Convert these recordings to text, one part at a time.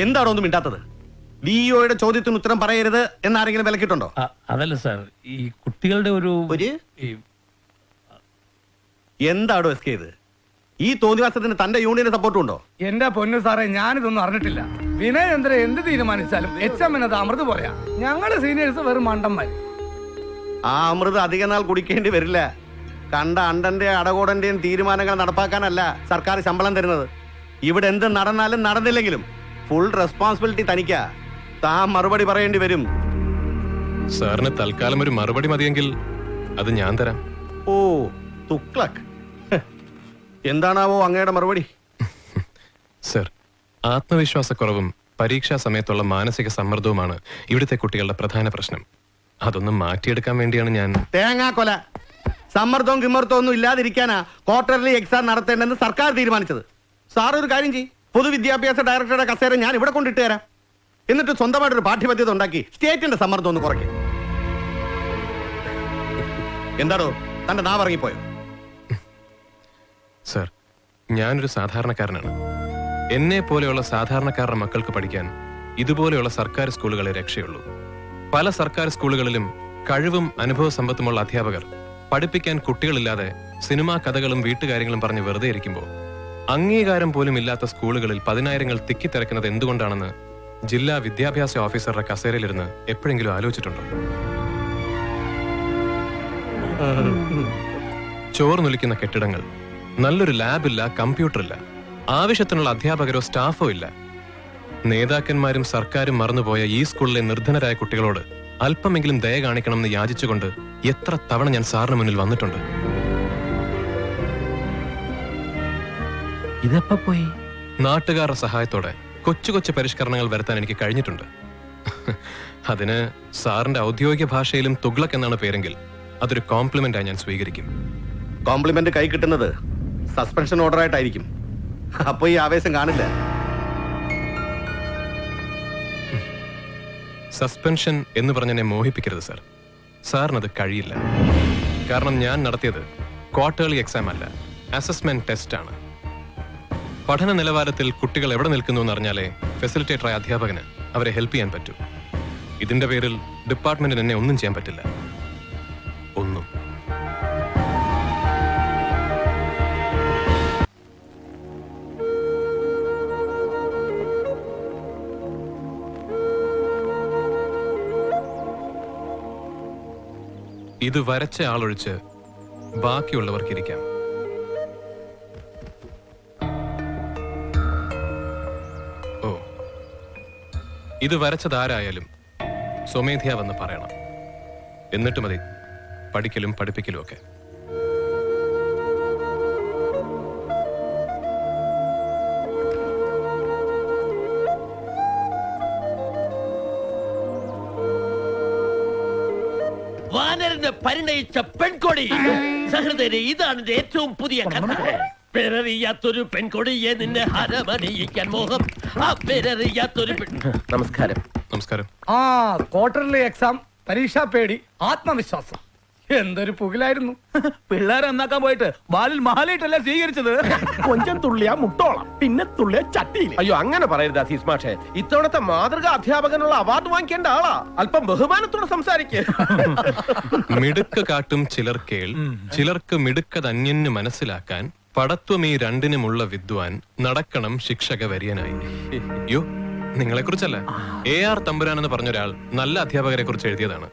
എന്താണോ ഒന്നും മിണ്ടാത്തത്? ഡിഇഒയുടെ ചോദ്യത്തിന് ഉത്തരം പറയരുത് എന്നാരെങ്കിലും വിലക്കിട്ടുണ്ടോ? അ- അതല്ല സാർ ഈ കുട്ടികളുടെ ഒരു ഒരു? ഈ എന്താണോ എസ് ചെയ്ത് ഈ തോന്നിവാസത്തിന് തന്റെ യൂണിയന് സപ്പോർട്ടും ഉണ്ടോ? എന്റെ പൊന്നു സാറേ ഞാനിതൊന്നും അറിഞ്ഞിട്ടില്ല. വിനയചന്ദ്രൻ എന്ത് തീരുമാനിച്ചാലും എച്ച് എം എന്നത് അമൃത് പോലെയാ. ഞങ്ങൾ സീനിയേഴ്സ് വെറും മണ്ടന്മാര് ആ അമൃത് അധിക നാൾ കുടിക്കേണ്ടി വരില്ല. കണ്ട അണ്ടന്റെ അടകോടന്റെയും തീരുമാനങ്ങൾ നടപ്പാക്കാനല്ല സർക്കാർ ശമ്പളം തരുന്നത്. ഇവിടെ എന്ത് നടന്നാലും നടന്നില്ലെങ്കിലും ഫുൾ റെസ്പോൺസിബിലിറ്റി തനിക്കാ. താൻ മറുപടി പറയേണ്ടി വരും. സാറിന് തൽക്കാലം ഒരു മറുപടി മതിയെങ്കിൽ അത് ഞാൻ തരാം. ഓ തുക്ലക്. എന്താണാവോ അങ്ങയുടെ മറുപടി? സർ ആത്മവിശ്വാസക്കുറവും പരീക്ഷാ സമയത്തുള്ള മാനസിക സമ്മർദ്ദവുമാണ് ഇവിടുത്തെ കുട്ടികളുടെ പ്രധാന പ്രശ്നം. അതൊന്നും മാറ്റിയെടുക്കാൻ വേണ്ടിയാണ് ഞാൻ തേങ്ങാക്കൊല സമ്മർദ്ദവും കിമ്മർദ്ദവും ഒന്നും ഇല്ലാതിരിക്കാനാ ക്വാർട്ടർലി എക്സാം നടത്തേണ്ടെന്ന് സർക്കാർ തീരുമാനിച്ചത്. സാർ ഒരു കാര്യം ചെയ്യും. പൊതുവിദ്യാഭ്യാസ ഡയറക്ടറുടെ കസേര ഞാൻ ഇവിടെ കൊണ്ടിട്ട് തരാം. എന്നിട്ട് സ്വന്തമായിട്ടൊരു പാഠ്യപദ്ധതി ഉണ്ടാക്കി സ്റ്റേറ്റിന്റെ സമ്മർദ്ദം ഒന്ന് കുറയ്ക്കും. എന്താടോ തന്റെ നാവ് ഇറങ്ങിപ്പോയോ? സർ ഞാനൊരു സാധാരണക്കാരനാണ്. എന്നെ പോലെയുള്ള സാധാരണക്കാരുടെ മക്കൾക്ക് പഠിക്കാൻ ഇതുപോലെയുള്ള സർക്കാർ സ്കൂളുകളെ രക്ഷയുള്ളൂ. പല സർക്കാർ സ്കൂളുകളിലും കഴിവും അനുഭവ സമ്പത്തുമുള്ള അധ്യാപകർ പഠിപ്പിക്കാൻ കുട്ടികളില്ലാതെ സിനിമാ കഥകളും വീട്ടുകാര്യങ്ങളും പറഞ്ഞ് വെറുതെ ഇരിക്കുമ്പോൾ അംഗീകാരം പോലും ഇല്ലാത്ത സ്കൂളുകളിൽ പതിനായിരങ്ങൾ തിക്കിത്തിരക്കുന്നത് എന്തുകൊണ്ടാണെന്ന് ജില്ലാ വിദ്യാഭ്യാസ ഓഫീസറുടെ കസേരയിലിരുന്ന് എപ്പോഴെങ്കിലും ആലോചിച്ചിട്ടുണ്ടോ? ചോർന്നൊലിക്കുന്ന കെട്ടിടങ്ങൾ നല്ലൊരു ലാബില്ല കമ്പ്യൂട്ടറില്ല ആവശ്യത്തിനുള്ള അധ്യാപകരോ സ്റ്റാഫോ ഇല്ല. നേതാക്കന്മാരും സർക്കാരും മറന്നുപോയ ഈ സ്കൂളിലെ നിർധനരായ കുട്ടികളോട് അല്പമെങ്കിലും ദയ കാണിക്കണമെന്ന് യാചിച്ചുകൊണ്ട് എത്ര തവണ ഞാൻ സാറിന് മുന്നിൽ വന്നിട്ടുണ്ട്. ഇതെപ്പോ പോയി? നാട്ടുകാരുടെ സഹായത്തോടെ കൊച്ചു കൊച്ചു പരിഷ്കരണങ്ങൾ വരുത്താൻ എനിക്ക് കഴിഞ്ഞിട്ടുണ്ട്. അതിന് സാറിന്റെ ഔദ്യോഗിക ഭാഷയിലും തുഗ്ലക് എന്നാണ് പേരെങ്കിൽ അതൊരു കോംപ്ലിമെന്റായി ഞാൻ സ്വീകരിക്കും. കോംപ്ലിമെന്റ് കൈ കിട്ടുന്നത് സസ്പെൻഷൻ ഓർഡർ ആയിട്ടായിരിക്കും. അപ്പൊ ഈ ആവേശം കാണില്ല. സസ്പെൻഷൻ എന്ന് പറഞ്ഞെന്നെ മോഹിപ്പിക്കരുത് സാർ. സാറിനത് കഴിയില്ല. കാരണം ഞാൻ നടത്തിയത് ക്വാർട്ടേർലി എക്സാം അല്ല അസസ്മെന്റ് ടെസ്റ്റ് ആണ് പഠന നിലവാരത്തിൽ കുട്ടികൾ എവിടെ നിൽക്കുന്നു എന്നറിഞ്ഞാലേ ഫെസിലിറ്റേറ്ററായ അധ്യാപകന് അവരെ ഹെൽപ്പ് ചെയ്യാൻ പറ്റൂ. ഇതിന്റെ പേരിൽ ഡിപ്പാർട്ട്മെന്റിന് എന്നെ ഒന്നും ചെയ്യാൻ പറ്റില്ല. ഒന്നും. ഇത് വരച്ച ആളൊഴിച്ച് ബാക്കിയുള്ളവർക്കിരിക്കാം ഇത് വരച്ചതാരായാലും സ്വമേധ്യ വന്ന് പറയണം. എന്നിട്ട് മതി പഠിക്കലും പഠിപ്പിക്കലും ഒക്കെ. പരിണയിച്ച പെൺകൊടി. സഹൃദയരെ ഇതാണ് ഏറ്റവും പുതിയ കഥ. പേരറിയാത്തൊരു പെൺകൊടിയെ നിന്നെ ഹരമണിയിക്കാൻ മോഹം. ആ പേരറിയാത്തൊരു പെൺ നമസ്കാരം. നമസ്കാരം. ആ ക്വാർട്ടർലി എക്സാം പരീക്ഷാ പേടി ആത്മവിശ്വാസം. എന്തൊരു പുകിലായിരുന്നു. പിള്ളേരെ നന്നാക്കാൻ പോയിട്ട് ബാലിൽ മാലയിട്ടല്ല സ്വീകരിച്ചത്? കൊഞ്ചം തുള്ളിയ മുട്ടോളം പിന്നെ തുള്ളിയ ചട്ടിയിൽ അയ്യോ അങ്ങനെ പറയരുത് അസീസ് മാഷെ. ഇത്തവണത്തെ മാതൃക അധ്യാപകനുള്ള അവാർഡ് വാങ്ങിക്കേണ്ട ആളാ. അല്പം ബഹുമാനത്തോടെ സംസാരിക്കേ. മിടുക്ക് കാട്ടും ചിലർ കേൾ ചിലർക്ക് മിടുക്കതന്യന് മനസ്സിലാക്കാൻ പടത്വം ഈ രണ്ടിനുമുള്ള വിദ്വാൻ നടക്കണം ശിക്ഷക വര്യനായി യോ നിങ്ങളെ കുറിച്ചല്ല എ ആർ തമ്പുരാൻ എന്ന് പറഞ്ഞൊരാൾ നല്ല അധ്യാപകരെ കുറിച്ച് എഴുതിയതാണ്.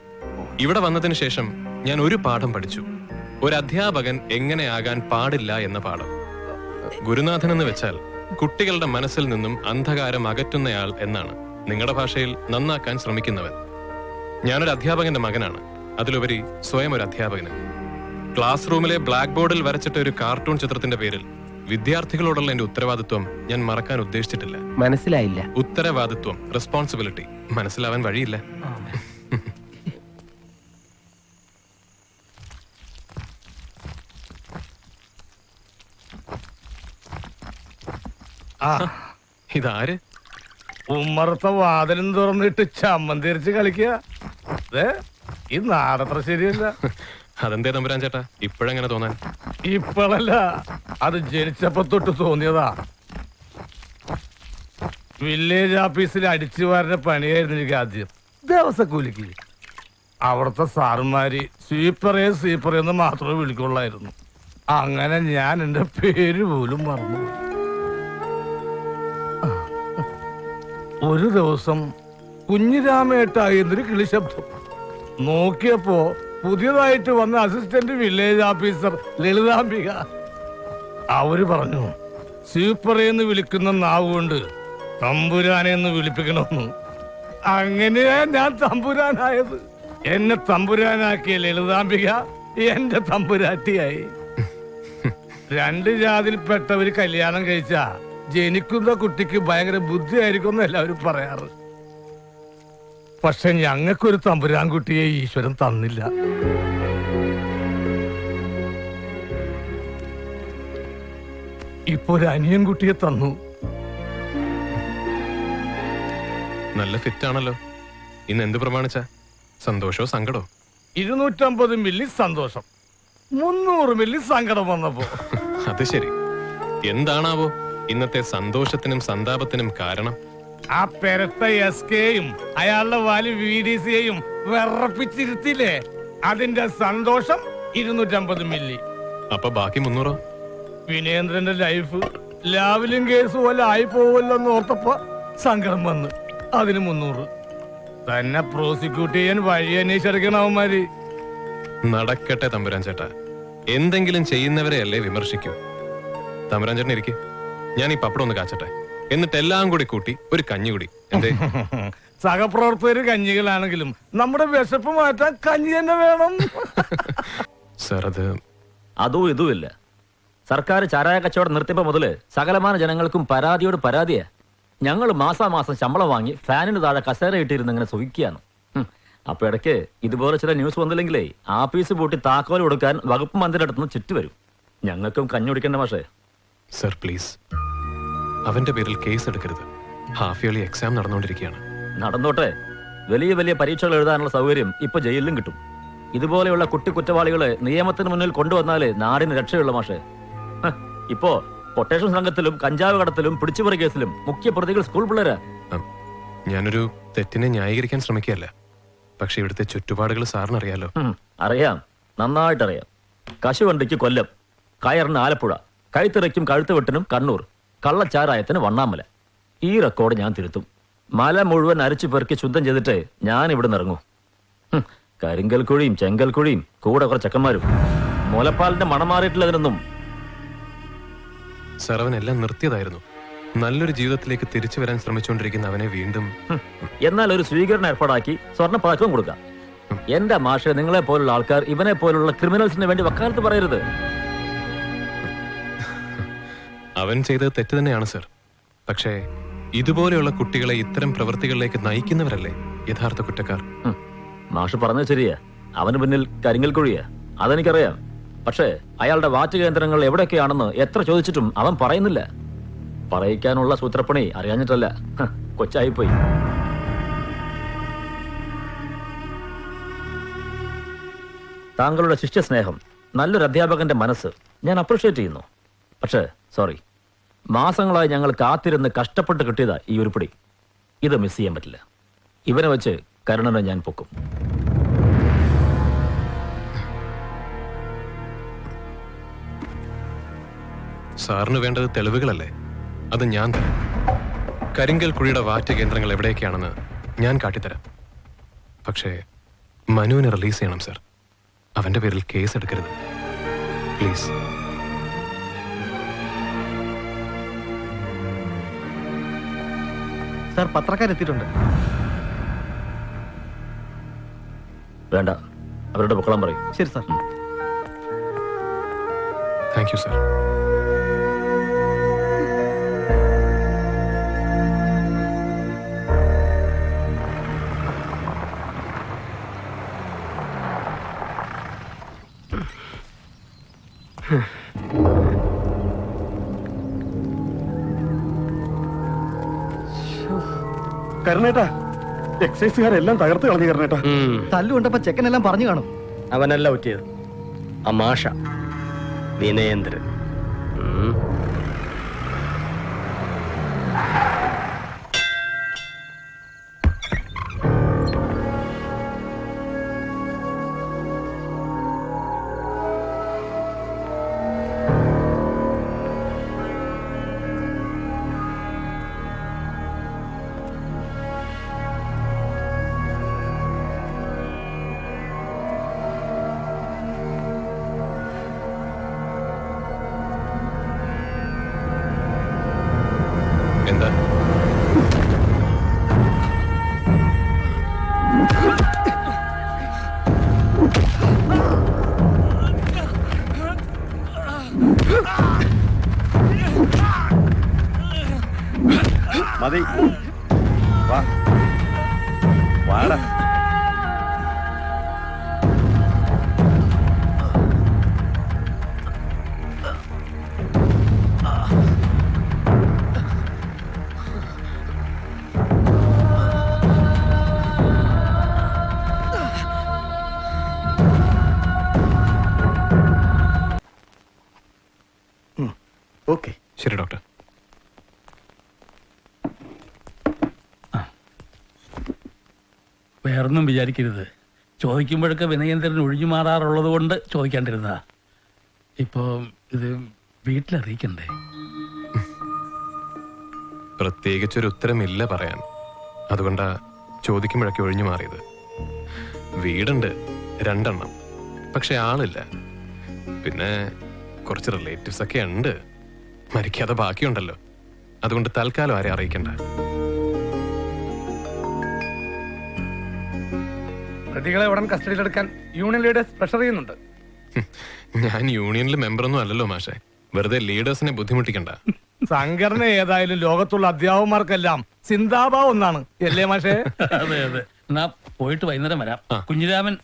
ഇവിടെ വന്നതിന് ശേഷം ഞാൻ ഒരു പാഠം പഠിച്ചു. ഒരു അധ്യാപകൻ എങ്ങനെയാകാൻ പാടില്ല എന്ന പാഠം. ഗുരുനാഥൻ എന്ന് വെച്ചാൽ കുട്ടികളുടെ മനസ്സിൽ നിന്നും അന്ധകാരം അകറ്റുന്നയാൾ എന്നാണ്. നിങ്ങളുടെ ഭാഷയിൽ നന്നാക്കാൻ ശ്രമിക്കുന്നവൻ. ഞാനൊരു അധ്യാപകന്റെ മകനാണ്. അതിലുപരി സ്വയം ഒരു അധ്യാപകന്. ക്ലാസ് റൂമിലെ ബ്ലാക്ക് ബോർഡിൽ വരച്ചിട്ട ഒരു കാർട്ടൂൺ ചിത്രത്തിന്റെ പേരിൽ വിദ്യാർത്ഥികളോടുള്ള എന്റെ ഉത്തരവാദിത്വം ഞാൻ മറക്കാൻ ഉദ്ദേശിച്ചിട്ടില്ല. മനസ്സിലായില്ല. ഉത്തരവാദിത്വം റെസ്പോൺസിബിലിറ്റി മനസ്സിലാവാൻ വഴിയില്ല. ആ. ഇതാര്? ഉമ്മറത്തെ വാതിലും തുറന്നിട്ട് ചമ്മന്തിരിച്ച് കളിക്കുക. ഈ നാടത്ര ശരിയല്ല. അതെന്തേ തമ്പുരാൻ ചേട്ടാ? ഇപ്പോഴെങ്ങനെ തോന്നാൻ? ഇപ്പോഴല്ല അത് ജനിച്ചപ്പോ തൊട്ട് തോന്നിയതാ. വില്ലേജ് ഓഫീസിൽ അടിച്ചു വാരുന്ന പണിയായിരുന്നു എനിക്ക് ആദ്യം. ദിവസക്കൂലിക്ക് അവിടുത്തെ സാറുമാര് സ്വീപ്പറേ സ്വീപ്പറേ എന്ന് മാത്രമേ വിളിക്കുള്ളായിരുന്നു. അങ്ങനെ ഞാൻ എന്റെ പേര് പോലും മറന്നു. ഒരു ദിവസം കുഞ്ഞിരാമേട്ടായിരുന്നൊരു കിളിശബ്ദം. നോക്കിയപ്പോ പുതിയതായിട്ട് വന്ന അസിസ്റ്റന്റ് വില്ലേജ് ഓഫീസർ ലളിതാംബിക. അവർ പറഞ്ഞു സൂപ്പറേന്ന് വിളിക്കുന്ന നാവ് കൊണ്ട് തമ്പുരാനെ എന്ന് വിളിപ്പിക്കണമെന്ന്. അങ്ങനെയാ ഞാൻ തമ്പുരാനായത്. എന്നെ തമ്പുരാനാക്കിയ ലളിതാംബിക എന്റെ തമ്പുരാട്ടിയായി. രണ്ട് ജാതിയിൽപ്പെട്ടവര് കല്യാണം കഴിച്ച ജനിക്കുന്ന കുട്ടിക്ക് ഭയങ്കര ബുദ്ധിയായിരിക്കും എന്ന് എല്ലാവരും പറയാറ്. പക്ഷെ ഞങ്ങൾക്കൊരു തമ്പുരാൻകുട്ടിയെ ഈശ്വരൻ തന്നില്ല. ഇപ്പൊ ഒരു അനിയൻ കുട്ടിയെ തന്നു. നല്ല ഫിറ്റ് ആണല്ലോ ഇന്ന് എന്ത് പ്രമാണിച്ച? സന്തോഷോ സങ്കടോ? ഇരുന്നൂറ്റമ്പത് മില്ലി സന്തോഷം. മുന്നൂറ് മില്ലി സങ്കടം വന്നപ്പോ. അത് ശരി. എന്താണാവോ ഇന്നത്തെ സന്തോഷത്തിനും സന്താപത്തിനും കാരണം? ആ പെരത്ത എസ് കെയും അയാളുടെ വാലി വി ഡി സിയെയും വിറപ്പിച്ചിരുത്തില്ലേ? അതിന്റെ സന്തോഷം ഇരുന്നൂറ്റമ്പത് മില്ലി. അപ്പൊ ബാക്കി മുന്നൂറോ? വിനേന്ദ്രന്റെ ലൈഫ് ലാവിലും കേസ് പോലെ ആയി പോവല്ലോ എന്ന് ഓർത്തപ്പോ സങ്കടം വന്ന്. അതിന് മുന്നൂറ്. തന്നെ പ്രോസിക്യൂട്ട് ചെയ്യാൻ വഴി അന്വേഷിച്ചെടുക്കണം അവന്മാര്. നടക്കട്ടെ തമ്പുരാൻ ചേട്ടാ. എന്തെങ്കിലും ചെയ്യുന്നവരെ അല്ലേ വിമർശിക്കൂ. തമ്പുരാൻ ചേട്ടൻ ഇരിക്കും. ഞാൻ ഈ പപ്പടം ഒന്ന് കാച്ചട്ടെ. എന്നിട്ട് എല്ലാം കൂടി കൂട്ടി ഒരു കഞ്ഞി കൂടി. എന്തേ? സഹപ്രവർത്തകര് കഞ്ഞികളാണെങ്കിലും നമ്മുടെ വിശപ്പ് മാറ്റാൻ കഞ്ഞി തന്നെ വേണം. സർ അത് അതും ഇതുമില്ല. സർക്കാർ ചാരായ കച്ചവടം നിർത്തിയപ്പോ മുതൽ സകലമാന ജനങ്ങൾക്കും പരാതിയോട് പരാതിയാ. ഞങ്ങൾ മാസാമാസം ശമ്പളം വാങ്ങി ഫാനിന് താഴെ കസേര ഇട്ടിരുന്ന് ഇങ്ങനെ സുഖിക്കുകയാണ്. അപ്പൊ ഇടയ്ക്ക് ഇതുപോലെ ചില ന്യൂസ് വന്നില്ലെങ്കിലേ ആഫീസ് പൂട്ടി താക്കോൽ കൊടുക്കാൻ വകുപ്പ് മന്ത്രിയുടെ അടുത്തുനിന്ന് ചുറ്റി വരും. ഞങ്ങൾക്കും കഞ്ഞുടിക്കണ്ട മാഷേ. സർ പ്ലീസ് അവന്റെ പേരിൽ കേസ് എടുക്കരുത് ഹാഫ് ഇയർലി എക്സാം നടന്നുകൊണ്ടിരിക്കുകയാണ്. നടന്നോട്ടെ. വലിയ വലിയ പരീക്ഷകൾ എഴുതാനുള്ള സൗകര്യം ഇപ്പൊ ജയിലിലും കിട്ടും. ഇതുപോലെയുള്ള കുട്ടി കുറ്റവാളികളെ നിയമത്തിന് മുന്നിൽ കൊണ്ടുവന്നാലേ നാടിന് രക്ഷയുള്ള മാഷെ. ഇപ്പോ കൊട്ടേഷൻ സംഘത്തിലും കഞ്ചാവ് കടത്തിലും പിടിച്ചുപറി കേസിലും മുഖ്യ പ്രതികൾ സ്കൂൾ പിള്ളേരാ. ഞാനൊരു തെറ്റിനെ ന്യായീകരിക്കാൻ ശ്രമിക്കുകയല്ല. പക്ഷെ ഇവിടുത്തെ ചുറ്റുപാടുകൾ സാറിന് അറിയാലോ അറിയാം. നന്നായിട്ടറിയാം. കശുവണ്ടിക്ക് കൊല്ലം കയറിന് ആലപ്പുഴ കൈത്തിറയ്ക്കും കഴുത്തുവെട്ടിനും കണ്ണൂർ. കള്ളച്ചാരായത്തിന് വണ്ണാമല. ഈ റെക്കോർഡ് ഞാൻ തിരുത്തും. മല മുഴുവൻ അരച്ചു പെറുക്കി ശുദ്ധം ചെയ്തിട്ട് ഞാൻ ഇവിടെ നിറങ്ങൂ കരിങ്കൽ കുഴിയും ചെങ്കൽ കുഴിയും കൂടെ കുറെ ചെക്കന്മാരും. മുലപ്പാലിന്റെ മണം മാറിയിട്ടില്ലതിനൊന്നും സർ അവൻ എല്ലാം നിർത്തിയതായിരുന്നു. നല്ലൊരു ജീവിതത്തിലേക്ക് തിരിച്ചു വരാൻ ശ്രമിച്ചുകൊണ്ടിരിക്കുന്ന അവനെ വീണ്ടും എന്നാൽ ഒരു സ്വീകരണം ഏർപ്പാടാക്കി സ്വർണ പതക്കവും കൊടുക്കാം. എന്റെ മാഷെ നിങ്ങളെ പോലുള്ള ആൾക്കാർ ഇവനെ പോലുള്ള ക്രിമിനൽസിന് വേണ്ടി വക്കാലത്ത് പറയരുത്. അവൻ ചെയ്തത് തെറ്റ് തന്നെയാണ് സർ. പക്ഷേ ഇതുപോലെയുള്ള കുട്ടികളെ ഇത്തരം പ്രവൃത്തികളിലേക്ക് നയിക്കുന്നവരല്ലേ യഥാർത്ഥ കുറ്റക്കാർ? മാഷ് പറഞ്ഞത് ശരിയാ. അവന് പിന്നിൽ കരിങ്ങൽ കുഴിയാ. അതെനിക്കറിയാം. പക്ഷേ അയാളുടെ വാറ്റ് കേന്ദ്രങ്ങൾ എവിടെയൊക്കെയാണെന്ന് എത്ര ചോദിച്ചിട്ടും അവൻ പറയുന്നില്ല. പറയിക്കാനുള്ള സൂത്രപ്പണി അറിയാഞ്ഞിട്ടല്ല. കൊച്ചായിപ്പോയി. താങ്കളുടെ ശിഷ്യസ്നേഹം നല്ലൊരു അധ്യാപകന്റെ മനസ്സ് ഞാൻ അപ്രീഷിയേറ്റ് ചെയ്യുന്നു. പക്ഷേ സോറി മാസങ്ങളായി ഞങ്ങൾ കാത്തിരുന്ന് കഷ്ടപ്പെട്ട് കിട്ടിയതാ ഈ ഉരുപ്പിടി. ഇത് മിസ് ചെയ്യാൻ പറ്റില്ല. ഇവനെ വെച്ച് കരുണനെ ഞാൻ പൊക്കും. സാറിന് വേണ്ടത് തെളിവുകളല്ലേ? അത് ഞാൻ തരാം. കരിങ്കൽ കുഴിയുടെ വാറ്റ് കേന്ദ്രങ്ങൾ എവിടെയൊക്കെയാണെന്ന് ഞാൻ കാട്ടിത്തരാം. പക്ഷേ മനുവിനെ റിലീസ് ചെയ്യണം സർ അവന്റെ പേരിൽ കേസ് എടുക്കരുത്. പ്ലീസ് സാർ പത്രക്കാരെത്തിയിട്ടുണ്ട്. വേണ്ട. അവരുടെ പൊക്കളം പറയും. ശരി സാർ. താങ്ക് യു സർ കരണേട്ടാ. എക്സൈസുകാരെല്ലാം തകർത്ത് കളഞ്ഞു കരണേട്ടാ. തല്ലുകൊണ്ടപ്പോ ചെക്കനെല്ലാം പറഞ്ഞു കാണും. അവനല്ല ഒറ്റിയത് അമാഷ വിനയേന്ദ്രൻ. മതി. വാ. വാടാ. വേറൊന്നും വിചാരിക്കരുത്. ചോദിക്കുമ്പോഴൊക്കെ വിനയേന്ദ്രൻ ഒഴിഞ്ഞു മാറാറുള്ളത് കൊണ്ട് ചോദിക്കാണ്ടിരുന്നതാ. ഇപ്പോ ഇത് വീട്ടിലറിയിക്കണ്ടേ? പ്രത്യേകിച്ചൊരു ഉത്തരമില്ല പറയാൻ. അതുകൊണ്ടാ ചോദിക്കുമ്പോഴൊക്കെ ഒഴിഞ്ഞു മാറിയത്. വീടുണ്ട് രണ്ടെണ്ണം. പക്ഷെ ആളില്ല. പിന്നെ കുറച്ച് റിലേറ്റീവ്സ് ഒക്കെ ഉണ്ട്. മരിക്കാതെ ബാക്കിയുണ്ടല്ലോ. അതുകൊണ്ട് തൽക്കാലം ആരെ അറിയിക്കണ്ട. പ്രതികളെ ഉടൻ കസ്റ്റഡിയിലെടുക്കാൻ യൂണിയൻ ലീഡേഴ്സ് പ്രഷർ ചെയ്യുന്നുണ്ട്. ഞാൻ യൂണിയനിൽ മെമ്പറൊന്നും അല്ലല്ലോ മാഷെ. വെറുതെ ലീഡേഴ്സിനെ ബുദ്ധിമുട്ടിക്കണ്ട. സംഘടന ഏതായാലും ലോകത്തുള്ള അധ്യാപകന്മാർക്കെല്ലാം ചിന്താഭാവം ഒന്നാണ്. അല്ലേ മാഷേ? അതെ അതെ. എന്നാ പോയിട്ട് വൈകുന്നേരം വരാം. കുഞ്ഞിരാമൻ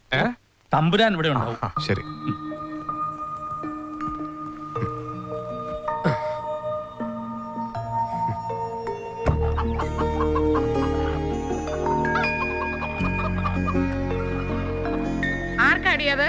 തമ്പുരാൻ ഇവിടെ ഉണ്ടാവും. ശരി. ആർക്കടിയത്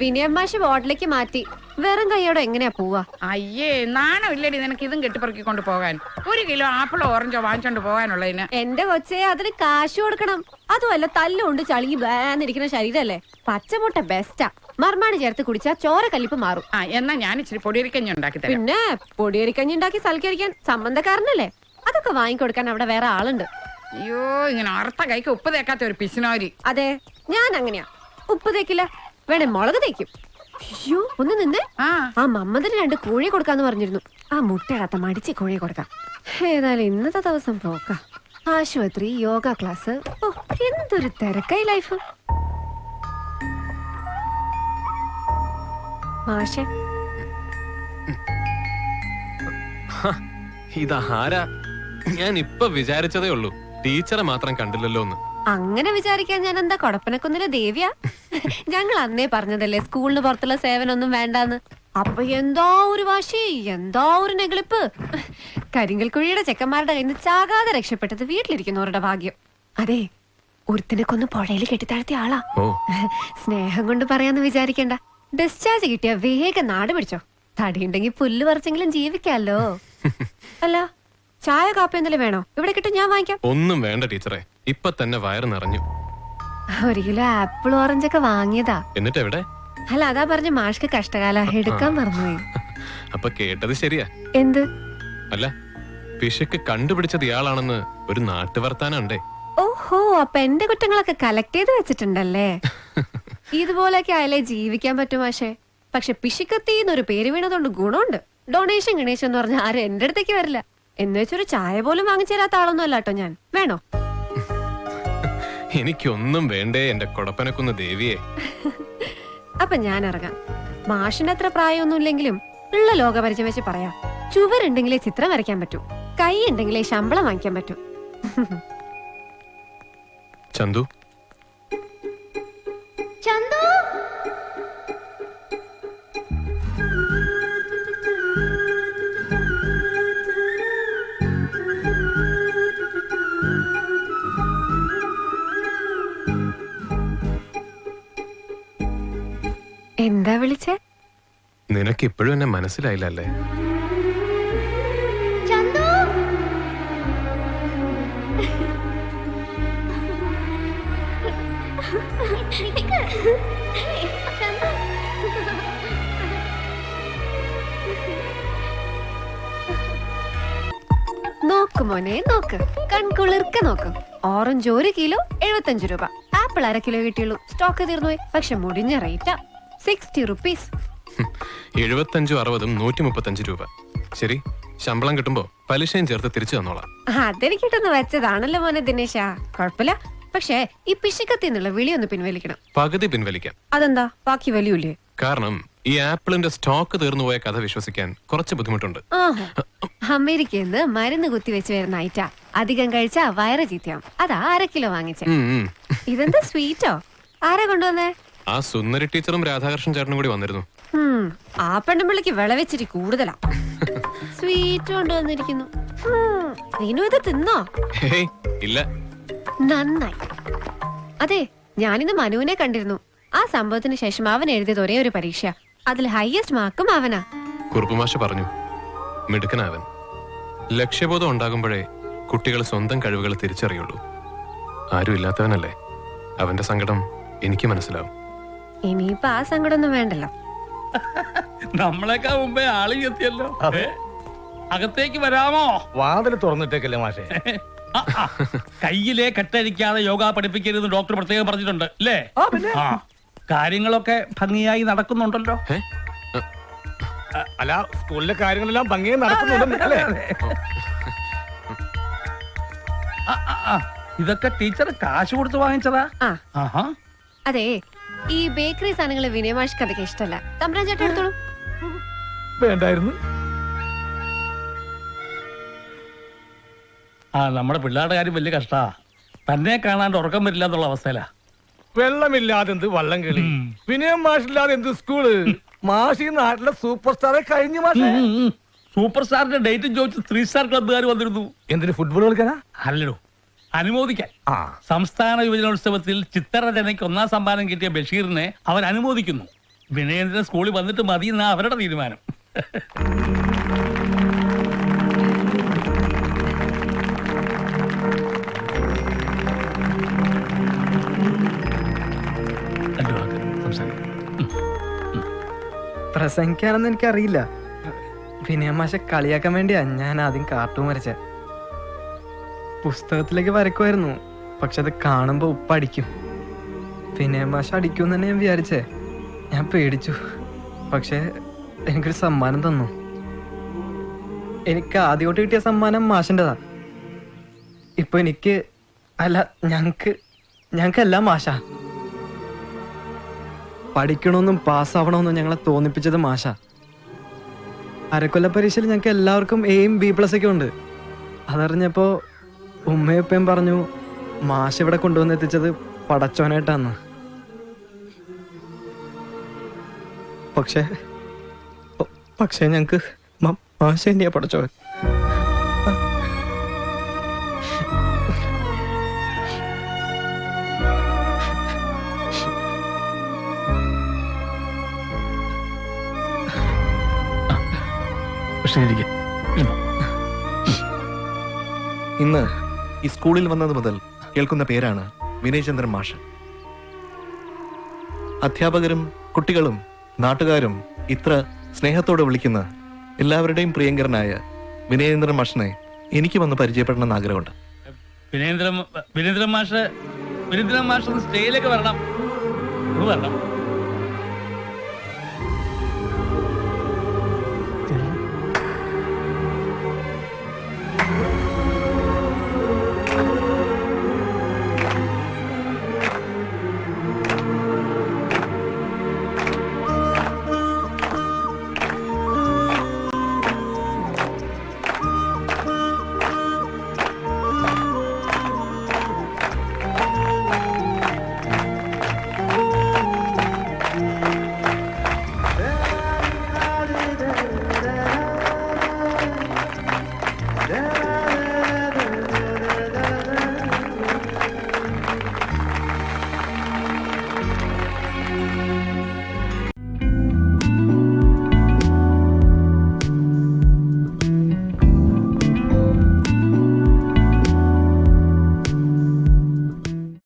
വിനയമ്മാഷ് വാർഡിലേക്ക് മാറ്റി. വെറും കൈയോടെ എങ്ങനെയാ പോവാ? അയ്യേ നാണമില്ലടി നിനക്ക് ഇതും കെട്ടിപ്പറക്കിക്കൊണ്ട് പോകാൻ. ഒരു കിലോ ആപ്പിളോ ഓറഞ്ചോ വാങ്ങിച്ചോണ്ട് പോകാനുള്ളതിന്. എന്റെ കൊച്ചെ അതിന് കാശ് കൊടുക്കണം. അതുമല്ല തല്ലുകൊണ്ട് ചളുങ്ങി വേന്നിരിക്കുന്ന ശരീരല്ലേ? പച്ചമുട്ട ബെസ്റ്റാ മർമാണി ചേർത്ത് കുടിച്ചാ ചോര കല്ലിപ്പ് മാറും. ആ എന്നാ ഞാൻ ഇച്ചിരി പൊടിയരിക്കഞ്ഞി ഉണ്ടാക്കി തരാം. പിന്നെ പൊടിയരിക്കഞ്ഞി ഉണ്ടാക്കി സൽക്കരിക്കാൻ സംബന്ധക്കാരനല്ലേ? അതൊക്കെ വാങ്ങിക്കൊടുക്കാൻ അവിടെ വേറെ ആളുണ്ട്. അയ്യോ ഇങ്ങനെ അർത്ഥ കൈക്ക് ഉപ്പ് തേക്കാത്ത ഒരു പിശിനോരി. അതെ ഞാൻ അങ്ങനെയാ. ഉപ്പ് തേക്കില്ല. വേണേ മുളക് തേക്കും. അയ്യോ ഒന്ന് നിന്നേ. ആ. ആ മമ്മദിന് രണ്ട് കോഴിയെ കൊടുക്കാന്ന് പറഞ്ഞിരുന്നു. ആ മുട്ടയിടാത്ത മടിച്ച് കോഴിയെ കൊടുക്കാം. ഏതായാലും ഇന്നത്തെ ദിവസം പോക്ക. ആശുപത്രി യോഗ ക്ലാസ് ഓ എന്തൊരു തിരക്കായി ലൈഫ്. മാഷെ. ഇതാരാ ഞാൻ ഇപ്പൊ വിചാരിച്ചതേ ഉള്ളൂ. ടീച്ചറെ മാത്രം കണ്ടില്ലല്ലോ എന്ന് അങ്ങനെ വിചാരിക്കാൻ ഞാൻ എന്താ കൊടപ്പനക്കുന്നിലെ ദേവിയാ? ഞങ്ങൾ അന്നേ പറഞ്ഞതല്ലേ സ്കൂളിന് പുറത്തുള്ള സേവനൊന്നും വേണ്ടാന്ന്. അപ്പൊ എന്തോ ഒരു വാശി എന്തോ ഒരു നെഗളിപ്പ്. കരിങ്കൽ കുഴിയുടെ ചെക്കന്മാരുടെ കയ്യിൽ നിന്ന് ചാകാതെ രക്ഷപ്പെട്ടത് വീട്ടിലിരിക്കുന്നവരുടെ ഭാഗ്യം. അതെ ഒരുത്തിനെ കൊന്ന് പുഴയിൽ കെട്ടിത്താഴ്ത്തിയ ആളാ. ഓ. സ്നേഹം കൊണ്ട് പറയാന്ന് വിചാരിക്കണ്ട. ഡിസ്ചാർജ് കിട്ടിയ വേഗം നാട് പിടിച്ചോ. തടിയുണ്ടെങ്കിൽ പുല്ല് പറിച്ചെങ്കിലും ജീവിക്കാലോ അല്ല ചായ കാപ്പി എന്തെങ്കിലും വേണോ? ഇവിടെ കിട്ടും ഞാൻ വാങ്ങിക്കാം. ഒന്നും വേണ്ട ടീച്ചറെ. ഇപ്പൊ തന്നെ വയറ് നിറഞ്ഞു. ഒരു കിലോ ആപ്പിൾ ഓറഞ്ച് ഒക്കെ വാങ്ങിയതാ. എന്നിട്ട് എവിടെ അല്ല അതാ പറഞ്ഞ മാഷ്ക്ക് കഷ്ടകാല എടുക്കാൻ പറഞ്ഞു അപ്പൊ കേട്ടത് ശരിയാ. എന്ത്? അല്ല പിശക്ക് കണ്ടുപിടിച്ചത് ഇയാളാണെന്ന് ഒരു നാട്ടുവർത്താനുണ്ടേ ഓഹോ അപ്പൊ എന്റെ കുറ്റങ്ങളൊക്കെ കളക്ട് ചെയ്ത് വെച്ചിട്ടുണ്ടല്ലേ? ഇതുപോലൊക്കെ ആയാലേ ജീവിക്കാൻ പറ്റും പക്ഷേ പക്ഷെ പിശുക്കത്തിന്നൊരു പേര് വീണതുകൊണ്ട് ഗുണമുണ്ട്. ഡൊണേഷൻ ഗണേശൻ എന്ന് പറഞ്ഞാൽ ആരും എന്റെ അടുത്തേക്ക് വരില്ല. എന്ന് വെച്ചൊരു ചായ പോലും വാങ്ങിച്ചു തരാത്ത ആളൊന്നും അല്ല കേട്ടോ ഞാൻ. വേണോ? എനിക്കൊന്നും വേണ്ടേ എന്റെ കൊടപ്പനക്കുന്ന ദേവിയെ. അപ്പൊ ഞാൻ ഇറങ്ങാം മാഷിന്റെ അത്ര പ്രായമൊന്നുമില്ലെങ്കിലും ഉള്ള ലോകപരിചയം വെച്ച് പറയാം. ചുവരുണ്ടെങ്കിലേ ചിത്രം വരയ്ക്കാൻ പറ്റൂ. കൈ ഉണ്ടെങ്കിലേ ശമ്പളം വാങ്ങിക്കാൻ പറ്റൂ. ചന്തു ചന്തു എന്താ വിളിച്ചേ? നിനക്ക് ഇപ്പോഴും എന്നെ മനസ്സിലായില്ല അല്ലേ ചന്തു? നോക്ക് മോനെ നോക്ക്. കൺകുളിർക്ക നോക്ക്. ഓറഞ്ച് ഒരു കിലോ എഴുപത്തഞ്ച് രൂപ. ആപ്പിൾ അര കിലോ കിട്ടിയുള്ളൂ. സ്റ്റോക്ക് തീർന്നു പക്ഷെ മുടിഞ്ഞ റേറ്റാ. Sixty rupees. എഴുപത്തഞ്ചും അറുപതും നൂറ്റി മുപ്പത്തഞ്ച് രൂപ. ശരി ശമ്പളം കിട്ടുമ്പോ പലിശയും ചേർത്ത് തിരിച്ചു തന്നോളാം. അതെനിക്ക് കിട്ടുന്ന വെച്ചതാണല്ലോ മോനെ ദിനേശ. കുഴപ്പമില്ല പക്ഷേ ഈ പിശുക്കത്തിൽ നിന്നുള്ള വിളി ഒന്ന് പിൻവലിക്കണം. പകുതി പിൻവലിക്കാം. അതെന്താ? ബാക്കി വലിയൂലേ കാരണം ഈ ആപ്പിളിന്റെ സ്റ്റോക്ക് തീർന്നു പോയ കഥ വിശ്വസിക്കാൻ കുറച്ച് ബുദ്ധിമുട്ടുണ്ട്. അമേരിക്കയിൽ നിന്ന് മരുന്ന് കുത്തിവെച്ച് വരുന്ന ഐറ്റ. അധികം കഴിച്ചാ വയറ് ചീത്തയാവും. അതാ അര കിലോ വാങ്ങിച്ചേ. ഇതെന്താ സ്വീറ്റോ? ആരാ കൊണ്ടുവന്നേ? ആ സുന്ദരി ടീച്ചറും രാധാകൃഷ്ണൻ ചേട്ടനും കൂടി വന്നിരുന്നു. ഉം, ആ പെണ്ണുമ്പിള്ളിക്ക് വിളവെച്ചിരി കൂടുതലാ. സ്വീറ്റ് കൊണ്ടുവന്നിരിക്കുന്നു. ഉം, നീനു ഇത് തിന്നോ? ഹേയ് ഇല്ല. നന്നായി. അതെ ഞാനിന്ന് മനുവിനെ കണ്ടിരുന്നു. ആ സംഭവത്തിന് ശേഷം അവൻ എഴുതിയത് ഒരേ ഒരു പരീക്ഷ അതിൽ ഹൈയസ്റ്റ് മാർക്കും അവനാ. കുറുപ്പുമാഷ പറഞ്ഞു മിടുക്കനാവൻ. ലക്ഷ്യബോധം ഉണ്ടാകുമ്പോഴേ കുട്ടികൾ സ്വന്തം കഴിവുകൾ തിരിച്ചറിയുള്ളൂ. ആരും ഇല്ലാത്തവനല്ലേ? അവന്റെ സങ്കടം എനിക്ക് മനസ്സിലാവും. ഇനിയിപ്പൊ ആ സങ്കടമൊന്നും വേണ്ടല്ലോ. നമ്മളെക്കാ മുമ്പേ ആളും എത്തിയല്ലോ? അകത്തേക്ക് വരാമോ? വാതിൽ തുറന്നിട്ടേക്കല്ലേ മാഷെ? ആ, ആ. കയ്യിലെ കെട്ടഴിക്കാതെ യോഗ പഠിപ്പിക്കരുത് ഡോക്ടർ പ്രത്യേകം പറഞ്ഞിട്ടുണ്ട് അല്ലേ? ആ കാര്യങ്ങളൊക്കെ ഭംഗിയായി നടക്കുന്നുണ്ടല്ലോ. ഏ? അല്ല സ്കൂളിലെ കാര്യങ്ങളെല്ലാം ഭംഗിയായി നടക്കുന്നുണ്ട് അല്ലേ? ആ, ആ, ആ. ഇതൊക്കെ ടീച്ചർ കാശ് കൊടുത്ത് വാങ്ങിച്ചതാ? ആ. ആഹാ. അതെ. ഈ ബേക്കറി സാധനങ്ങൾ വിനയമാഷ്ക്ക് അതൊക്കെ ഇഷ്ടമല്ല തമ്പ്രാൻ ചേട്ടൻ എടുത്തോളൂ. വേണ്ടായിരുന്നു. ആ നമ്മുടെ പിള്ളേരുടെ കാര്യം വലിയ കഷ്ടാ. തന്നെ കാണാണ്ട് ഉറക്കം വരില്ല എന്നുള്ള അവസ്ഥയിലാ. വെള്ളമില്ലാതെ എന്ത് വള്ളം കളി? വിനയം മാഷില്ലാതെ എന്ത് സ്കൂൾ? മാഷി നാട്ടിലെ സൂപ്പർ സ്റ്റാറെ കഴിഞ്ഞു മാഷേ. സൂപ്പർ സ്റ്റാറിന്റെ ഡേറ്റും ചോദിച്ച് ത്രീ സ്റ്റാർ ക്ലബ്ബുകാർ വന്നിരുന്നു. എന്തിന് ഫുട്ബോൾ കളിക്കാനാ? അല്ലടോ. അനുമോദിക്കാൻ. ആ. സംസ്ഥാന യുവജനോത്സവത്തിൽ ചിത്രരചനയ്ക്ക് ഒന്നാം സമ്മാനം കിട്ടിയ ബഷീറിനെ അവർ അനുമോദിക്കുന്നു. വിനയേന്ദ്രൻ സ്കൂളിൽ വന്നിട്ട് മതി എന്നാ അവരുടെ തീരുമാനം. പ്രസംഗിക്കാനൊന്നും എനിക്കറിയില്ല. വിനയമാശ കളിയാക്കാൻ വേണ്ടിയാ ഞാൻ ആദ്യം കാർട്ടൂൺ വരച്ച. പുസ്തകത്തിലേക്ക് വരക്കുമായിരുന്നു. പക്ഷെ അത് കാണുമ്പോൾ ഉപ്പ അടിക്കും. പിന്നെ മാഷ അടിക്കും തന്നെ ഞാൻ വിചാരിച്ചേ. ഞാൻ പേടിച്ചു. പക്ഷെ എനിക്കൊരു സമ്മാനം തന്നു. എനിക്ക് ആദ്യമായിട്ട് കിട്ടിയ സമ്മാനം മാഷിന്റെതാണ് ഇപ്പൊ എനിക്ക് അല്ല ഞങ്ങക്ക് ഞങ്ങൾക്കല്ല മാഷ. പഠിക്കണമെന്നും പാസ്സാവണമെന്നും ഞങ്ങളെ തോന്നിപ്പിച്ചത് മാഷ. അരക്കൊല്ല പരീക്ഷയിൽ ഞങ്ങൾക്ക് എല്ലാവർക്കും എയും ബി പ്ലസ് ഒക്കെ ഉണ്ട്. അതറിഞ്ഞപ്പോ ഉമ്മയും ഉപ്പയും പറഞ്ഞു മാഷ് ഇവിടെ കൊണ്ടുവന്ന് എത്തിച്ചത് പടച്ചോനായിട്ടാന്ന്. പക്ഷേ പക്ഷേ ഞങ്ങക്ക് മാഷ തന്നെയാ പടച്ചോൻ. ഇന്ന് ഈ സ്കൂളിൽ വന്നത് മുതൽ കേൾക്കുന്ന പേരാണ് വിനയചന്ദ്രൻ മാഷ്. അധ്യാപകരും കുട്ടികളും നാട്ടുകാരും ഇത്ര സ്നേഹത്തോടെ വിളിക്കുന്ന എല്ലാവരുടെയും പ്രിയങ്കരനായ വിനയേന്ദ്രൻ മാഷിനെ എനിക്ക് വന്ന് പരിചയപ്പെടണമെന്ന് ആഗ്രഹമുണ്ട്. വിനേന്ദ്രൻ വിനേന്ദ്രൻ മാഷ് വിനേന്ദ്രൻ മാഷ് സ്റ്റേയിലേക്ക് വരണം. വരണം.